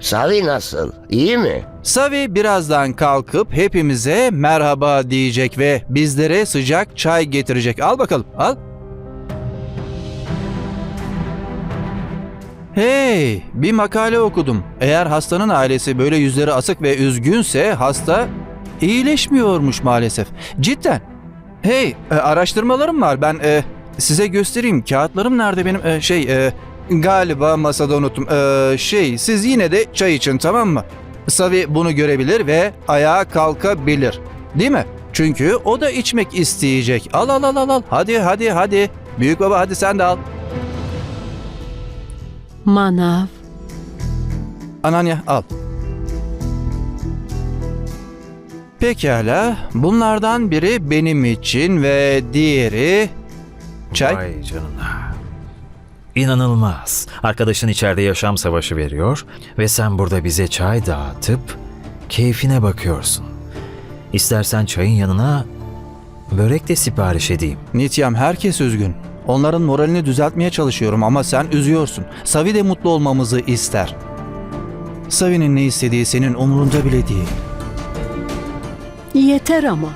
Savi nasıl? İyi mi? Savi birazdan kalkıp hepimize merhaba diyecek ve bizlere sıcak çay getirecek. Al bakalım, al. Hey, bir makale okudum. Eğer hastanın ailesi böyle yüzleri asık ve üzgünse hasta iyileşmiyormuş maalesef. Cidden. Hey, e, araştırmalarım var. Ben e, size göstereyim. Kağıtlarım nerede benim? E, şey, e, galiba masada unuttum. E, şey, siz yine de çay için tamam mı? Savi bunu görebilir ve ayağa kalkabilir. Değil mi? Çünkü o da içmek isteyecek. Al al al al al. Hadi hadi hadi. Büyük baba hadi sen de al. Manav. Ananya al. Pekala. Bunlardan biri benim için ve diğeri çay. Vay canına. İnanılmaz. Arkadaşın içeride yaşam savaşı veriyor ve sen burada bize çay dağıtıp keyfine bakıyorsun. İstersen çayın yanına börek de sipariş edeyim. Nityam herkes üzgün. Onların moralini düzeltmeye çalışıyorum ama sen üzüyorsun. Savi de mutlu olmamızı ister. Savi'nin ne istediği senin umurunda bile değil. Yeter ama.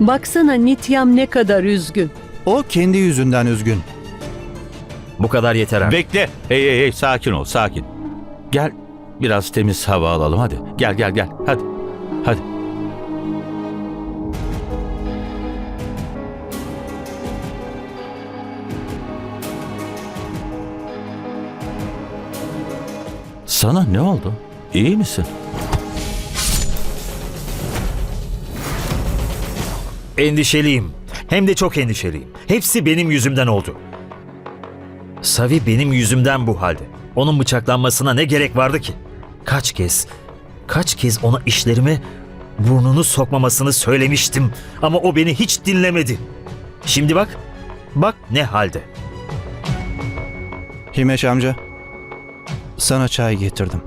Baksana Nityam ne kadar üzgün. O kendi yüzünden üzgün. Bu kadar yeter artık. Bekle. Hey hey hey sakin ol sakin. Gel biraz temiz hava alalım hadi. Gel gel gel hadi. Hadi. Sana ne oldu? İyi misin? Endişeliyim. Hem de çok endişeliyim. Hepsi benim yüzümden oldu. Savi benim yüzümden bu halde. Onun bıçaklanmasına ne gerek vardı ki? Kaç kez, kaç kez ona işlerime burnunu sokmamasını söylemiştim. Ama o beni hiç dinlemedi. Şimdi bak, bak ne halde. Himeş amca, sana çay getirdim.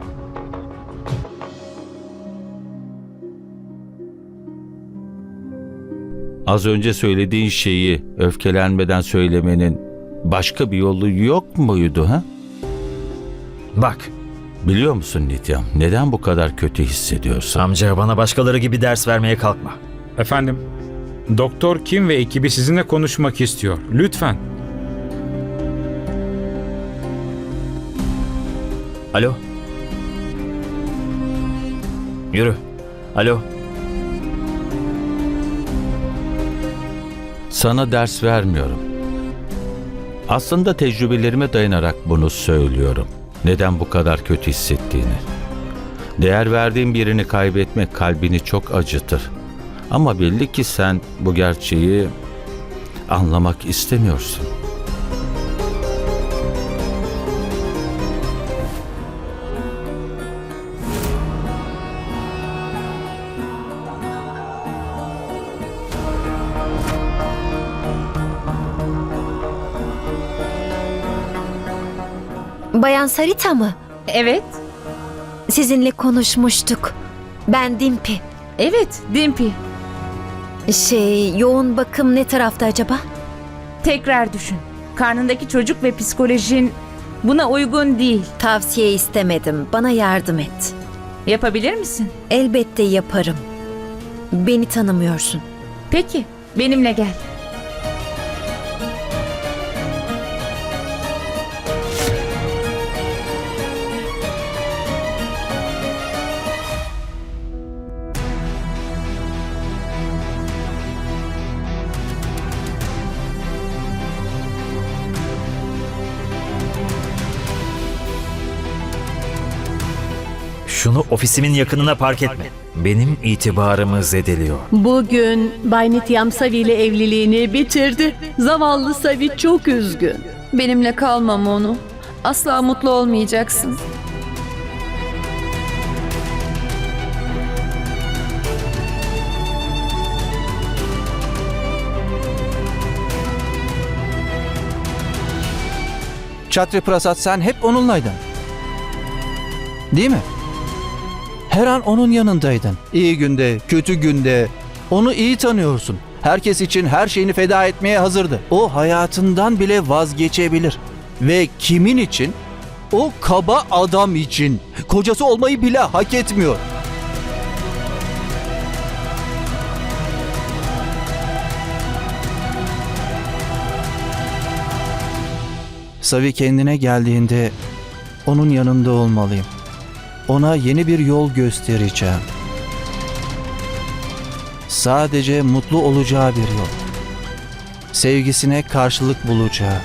Az önce söylediğin şeyi öfkelenmeden söylemenin başka bir yolu yok muydu ha? Bak, Biliyor musun Nityam neden bu kadar kötü hissediyorsun? amca bana başkaları gibi ders vermeye kalkma. Efendim, Doktor Kim ve ekibi sizinle konuşmak istiyor. Lütfen. Alo? Yürü. Alo? Sana ders vermiyorum. Aslında tecrübelerime dayanarak bunu söylüyorum. Neden bu kadar kötü hissettiğini. Değer verdiğin birini kaybetmek kalbini çok acıtır. Ama belli ki sen bu gerçeği anlamak istemiyorsun. Bayan Sarita mı? Evet, Sizinle konuşmuştuk. Ben Dimpi. evet Dimpi. Şey, yoğun bakım ne tarafta acaba? Tekrar düşün. Karnındaki çocuk ve psikolojin buna uygun değil. Tavsiye istemedim. Bana yardım et. Yapabilir misin? Elbette yaparım. Beni tanımıyorsun. Peki, benimle gel. Şunu ofisimin yakınına park etme. Benim itibarımı zedeliyor. Bugün Bay Nityam Savi ile evliliğini bitirdi. Zavallı Savi çok üzgün. Benimle kalmam onu. Asla mutlu olmayacaksın. Çatri Prasad sen hep onunlaydın. Değil mi? Her an onun yanındaydın. İyi günde, kötü günde. Onu iyi tanıyorsun. Herkes için her şeyini feda etmeye hazırdı. O hayatından bile vazgeçebilir. Ve kimin için? O kaba adam için. Kocası olmayı bile hak etmiyor. Savi kendine geldiğinde onun yanında olmalıyım. Ona yeni bir yol göstereceğim. Sadece mutlu olacağı bir yol. Sevgisine karşılık bulacağı.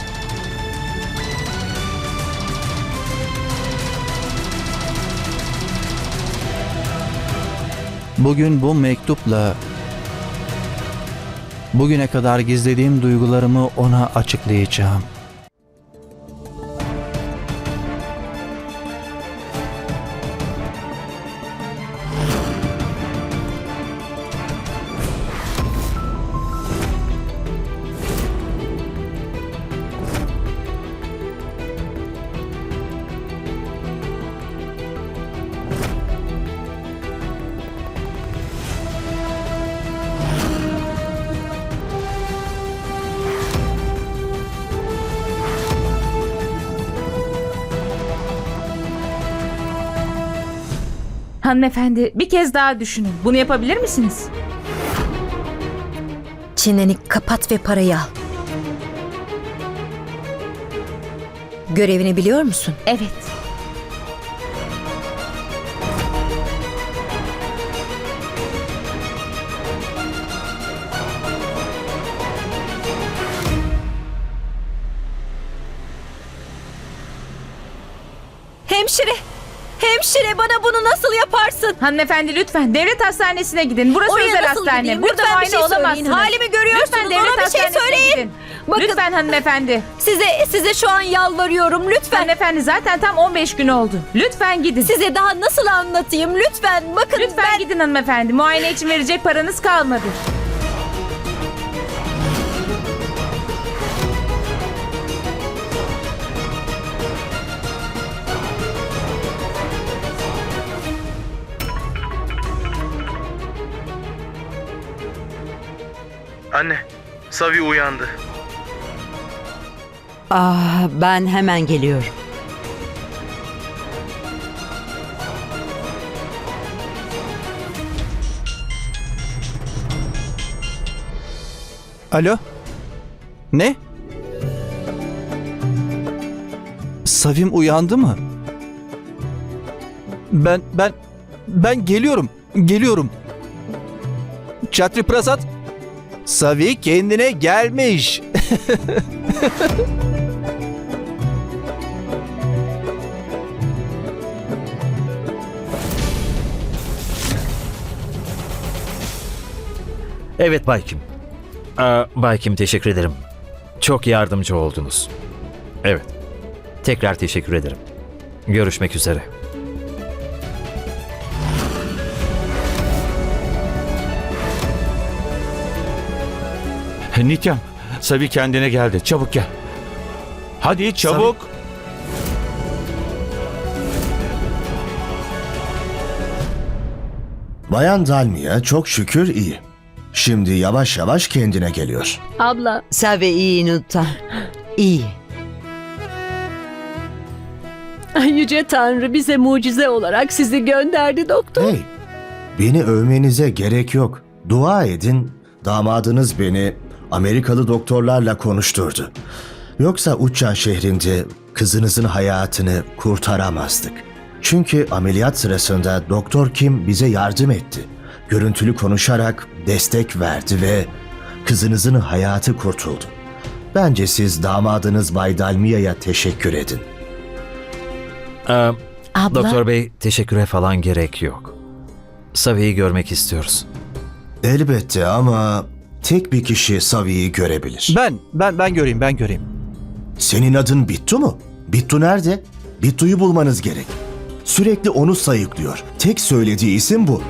Bugün bu mektupla bugüne kadar gizlediğim duygularımı ona açıklayacağım. Hanımefendi bir kez daha düşünün. Bunu yapabilir misiniz? Çeneni kapat ve parayı al. Görevini biliyor musun? Evet. Hemşire bana bunu nasıl yaparsın? Hanımefendi lütfen devlet hastanesine gidin. Burası Oraya özel nasıl hastane. gideyim? Burada Lütfen bir muayene şey söyleyin. olamazsınız. Halimi görüyorsunuz. Lütfen devlet Ona bir şey hastanesine söyleyin. gidin. Bakın- Lütfen hanımefendi. Size size şu an yalvarıyorum lütfen. Hanımefendi zaten tam 15 gün oldu. Lütfen gidin. Size daha nasıl anlatayım lütfen. Bakın Lütfen ben gidin hanımefendi. Muayene için verecek paranız kalmadı. Anne, Savi uyandı. Ah, ben hemen geliyorum. Alo? Ne? Savim uyandı mı? Ben ben ben geliyorum. Geliyorum. Çatri Prasat. Savi kendine gelmiş. Evet Bay Kim. Aa, Bay Kim teşekkür ederim. Çok yardımcı oldunuz. Evet. Tekrar teşekkür ederim. Görüşmek üzere. Nityam, Savi kendine geldi. Çabuk gel. Hadi çabuk. Bayan Dalmia çok şükür iyi. Şimdi yavaş yavaş kendine geliyor. Abla, Savi iyi Nutan. İyi. Yüce Tanrı bize mucize olarak sizi gönderdi doktor. Hey, beni övmenize gerek yok. Dua edin, damadınız beni Amerikalı doktorlarla konuşturdu. Yoksa Uçan şehrinde kızınızın hayatını kurtaramazdık. Çünkü ameliyat sırasında Doktor Kim bize yardım etti. Görüntülü konuşarak destek verdi ve kızınızın hayatı kurtuldu. Bence siz damadınız Bay Dalmia'ya teşekkür edin. Aa, abla Doktor Bey teşekküre falan gerek yok. Savi'yi görmek istiyoruz. Elbette ama tek bir kişi Savi'yi görebilir. Ben ben ben göreyim ben göreyim. Senin adın Bittu mu? Bittu nerede? Bittu'yu bulmanız gerek. Sürekli onu sayıklıyor. Tek söylediği isim bu.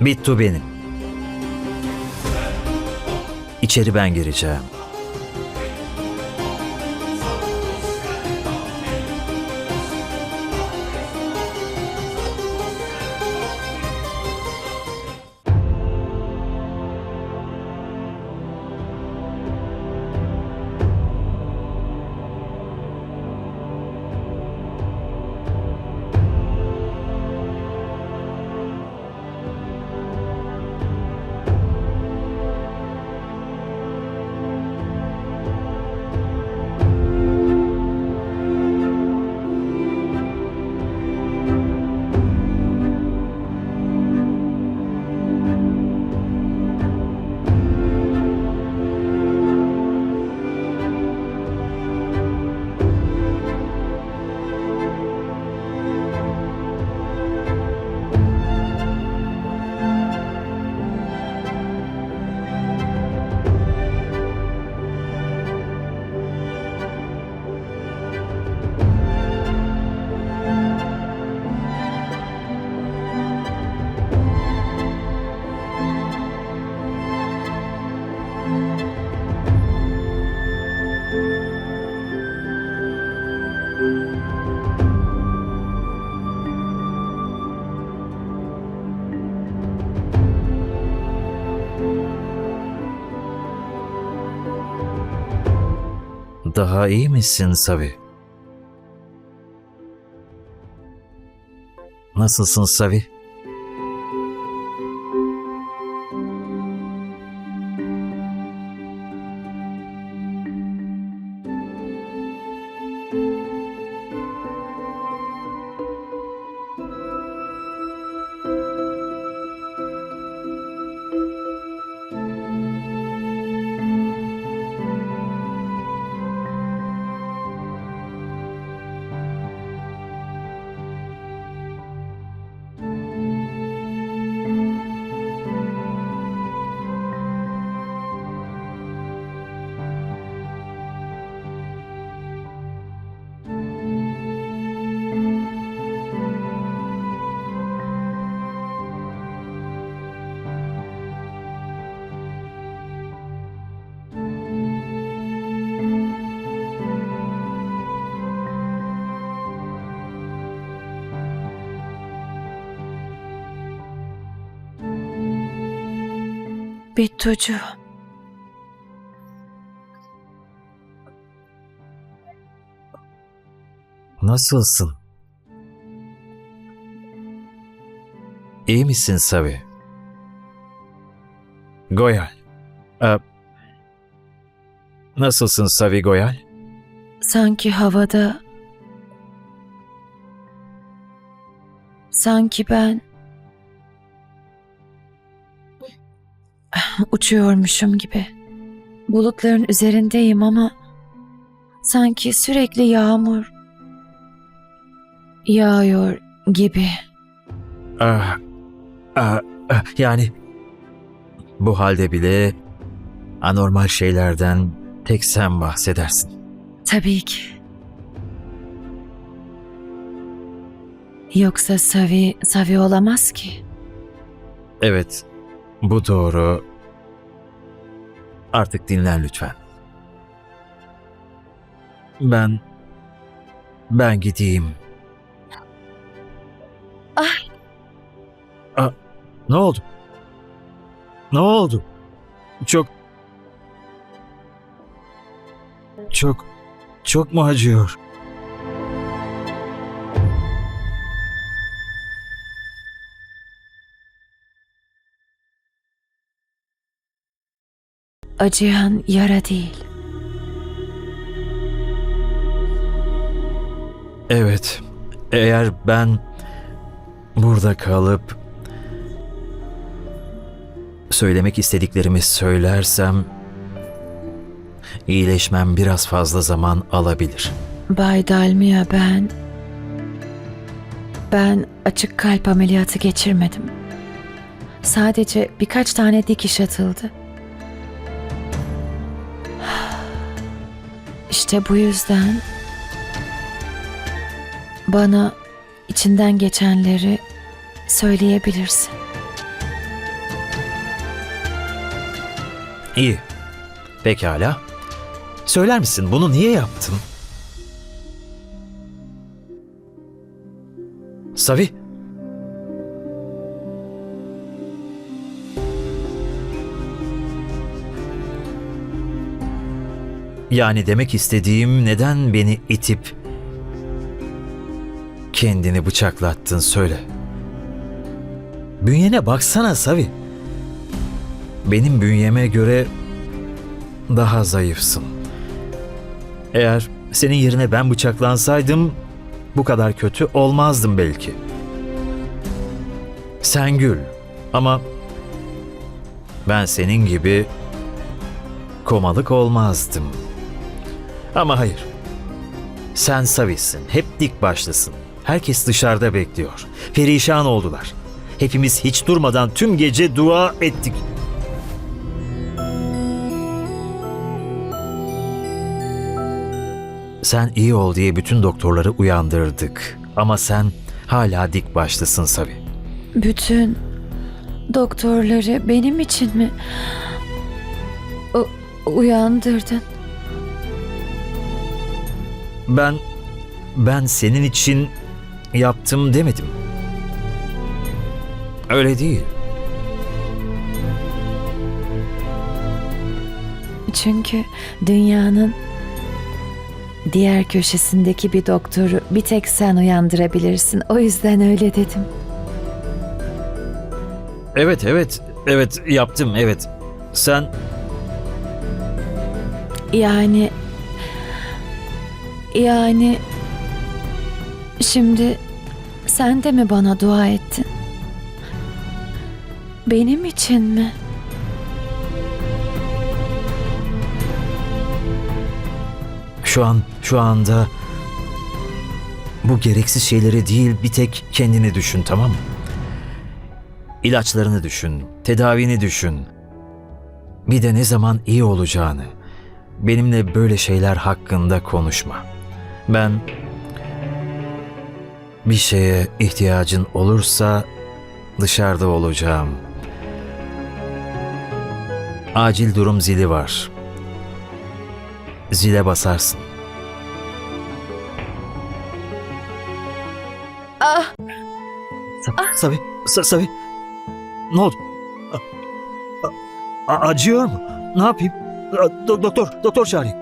Bittu benim. İçeri ben gireceğim. Daha iyi misin Savi? Nasılsın Savi? Bittucu. Nasılsın? İyi misin Savi? Goyal. Ee, nasılsın Savi Goyal? Sanki havada... Sanki ben... Uçuyormuşum gibi. Bulutların üzerindeyim ama... Sanki sürekli yağmur... Yağıyor gibi. Ah, ah, ah, yani bu halde bile anormal şeylerden tek sen bahsedersin. Tabii ki. Yoksa Savi, Savi olamaz ki. Evet, bu doğru. Artık dinlen lütfen. Ben ben gideyim. Ah. Ah, ne oldu? Ne oldu? Çok çok çok mu acıyor? Acıyan yara değil. Evet. Eğer ben burada kalıp söylemek istediklerimi söylersem iyileşmem biraz fazla zaman alabilir. Bay Dalmia ben... Ben açık kalp ameliyatı geçirmedim. Sadece birkaç tane dikiş atıldı. İşte bu yüzden bana içinden geçenleri söyleyebilirsin. İyi. Pekala. Söyler misin bunu niye yaptın? Savi. Yani demek istediğim neden beni itip kendini bıçaklattın söyle. Bünyene baksana Savi. Benim bünyeme göre daha zayıfsın. Eğer senin yerine ben bıçaklansaydım bu kadar kötü olmazdım belki. Sen gül ama ben senin gibi komalık olmazdım. Ama hayır. Sen Savi'sin. Hep dik başlısın. Herkes dışarıda bekliyor. Perişan oldular. Hepimiz hiç durmadan tüm gece dua ettik. Sen iyi ol diye bütün doktorları uyandırdık. Ama sen hala dik başlısın Savi. Bütün doktorları benim için mi u- uyandırdın? Ben ben senin için yaptım demedim. Öyle değil. Çünkü dünyanın diğer köşesindeki bir doktoru bir tek sen uyandırabilirsin. O yüzden öyle dedim. Evet evet evet yaptım evet. Sen Yani yani şimdi sen de mi bana dua ettin? Benim için mi? şu an şu anda bu gereksiz şeyleri değil bir tek kendini düşün tamam mı? İlaçlarını düşün, tedavini düşün. Bir de ne zaman iyi olacağını. Benimle böyle şeyler hakkında konuşma. Ben bir şeye ihtiyacın olursa dışarıda olacağım. Acil durum zili var. Zile basarsın. Ah! Sa- Sabi, Sa- Sabi. Ne oldu? A- a- acıyor mu? Ne yapayım? A- do- doktor, doktor çağırayım.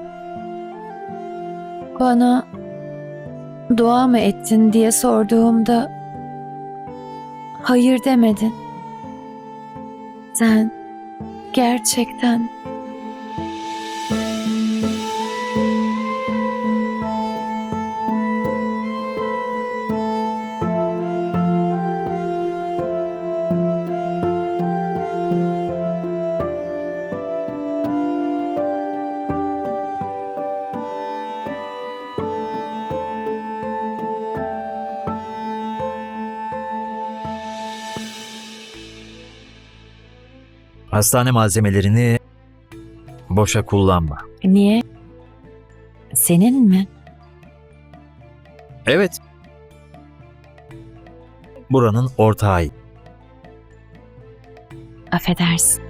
Bana dua mı ettin diye sorduğumda hayır demedin. Sen gerçekten Hastane malzemelerini boşa kullanma. niye? Senin mi? Evet. Buranın ortağı. Affedersin.